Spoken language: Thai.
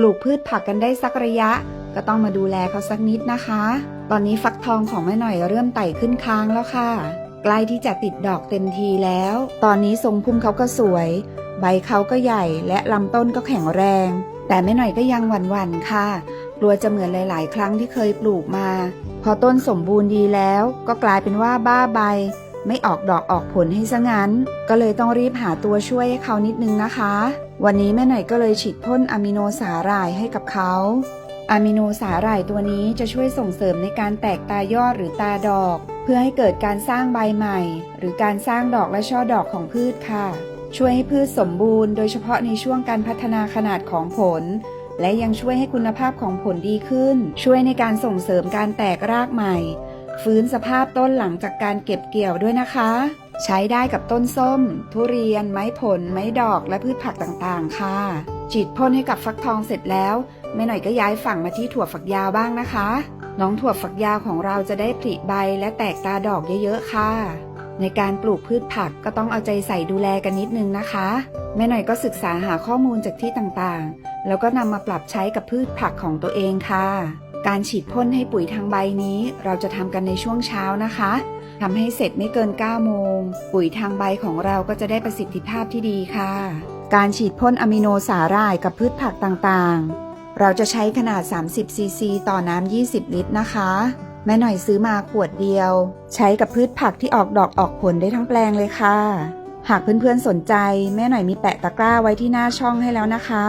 ปลูกพืชผักกันได้สักระยะ ก็ต้องมาดูแลเขาสักนิดนะคะ ตอนนี้ฟักทองของแม่หน่อยเริ่มไต่ขึ้นค้างแล้วค่ะ ใกล้ที่จะติดดอกเต็มทีแล้ว ตอนนี้ทรงพุ่มเขาก็สวย ใบเขาก็ใหญ่และลำต้นก็แข็งแรง แต่แม่หน่อยก็ยังหวั่นๆค่ะกลัวจะเหมือนหลาย ๆ ครั้งที่เคยปลูกมา พอต้นสมบูรณ์ดีแล้ว ก็กลายเป็นว่าบ้าใบ ไม่ออกดอกออกผลให้ซะงั้น ก็เลยต้องรีบหาตัวช่วยให้เขานิดนึงนะคะ วันนี้แม่หน่อยก็เลยฉีดพ่นอะมิโนสาหร่ายให้กับเขาอะมิโนสาหร่ายตัวนี้จะช่วยส่งเสริมในการแตกตายอดหรือตาดอก เพื่อให้เกิดการสร้างใบใหม่ หรือการสร้างดอกและช่อดอกของพืชค่ะ ช่วยให้พืชสมบูรณ์โดยเฉพาะในช่วงการพัฒนาขนาดของผล และยังช่วยให้คุณภาพของผลดีขึ้น ช่วยในการส่งเสริมการแตกรากใหม่ ฟื้นสภาพต้นหลังจากการเก็บเกี่ยวด้วยนะคะ ใช้ได้กับต้นส้ม ทุเรียน ไม้ผล ไม้ดอกและพืชผักต่างๆ ค่ะ ฉีดพ่นให้กับฟักทองเสร็จแล้วแม่หน่อยก็ย้ายฝั่งมาที่ถั่วฝักยาวบ้างนะคะ น้องถั่วฝักยาวของเราจะได้ผลิใบและแตกตาดอกเยอะๆค่ะ ในการปลูกพืชผักก็ต้องเอาใจใส่ดูแลกันนิดนึงนะคะ แม่หน่อยก็ศึกษาหาข้อมูลจากที่ต่างๆ แล้วก็นำมาปรับใช้กับพืชผักของตัวเองค่ะ การฉีดพ่นให้ปุ๋ยทางใบนี้ เราจะทำกันในช่วงเช้านะคะทำให้เสร็จไม่เกิน 9 โมง ปุ๋ยทางใบของเราก็จะได้ประสิทธิภาพที่ดีค่ะ การฉีดพ่นอะมิโนสาหร่ายกับพืชผักต่างๆ เราจะใช้ขนาด 30 ซีซีต่อน้ำ 20 ลิตรนะคะ แม่หน่อยซื้อมาขวดเดียว ใช้กับพืชผักที่ออกดอกออกผลได้ทั้งแปลงเลยค่ะ หากเพื่อนๆสนใจ แม่หน่อยมีแปะตะกร้าไว้ที่หน้าช่องให้แล้วนะคะ